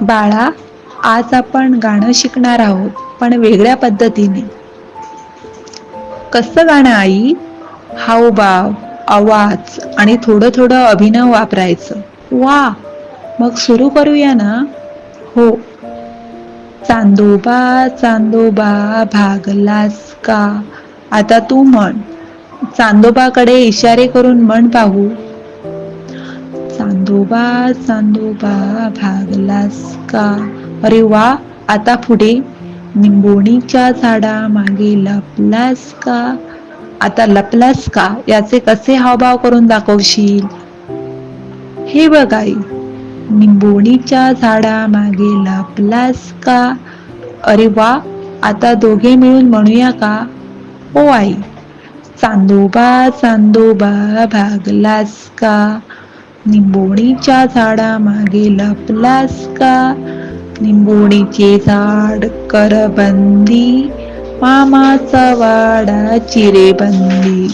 बाळा आज आपण गाणं शिकणार आहोत पण वेगळ्या पद्धतीने. कसं गाणं आई? हावभाव आवाज आणि थोडं थोडं अभिनव वापरायचं. वा मग सुरू करूया ना? हो. चांदोबा चांदोबा भागलास का? आता तू म्हण. चांदोबाकडे इशारे करून म्हण पाहू. चांदोबा चांदोबा भागलास का? अरे वा आता पुढे. निंबोणीच्या झाडा मागे लपलास का? आता लपलास का? याचे कसे हावभाव करून दाखवशील? हे बघ आई निंबोणीच्या झाडा मागे लपलास का? अरे वा आता दोघे मिळून म्हणूया का? ओ आई चांदोबा चांदोबा भागलास का? निंबोणीच्या झाडा मागे लपलास का? निंबोणीचे झाड करबंदी मामाचा वाडा चिरेबंदी.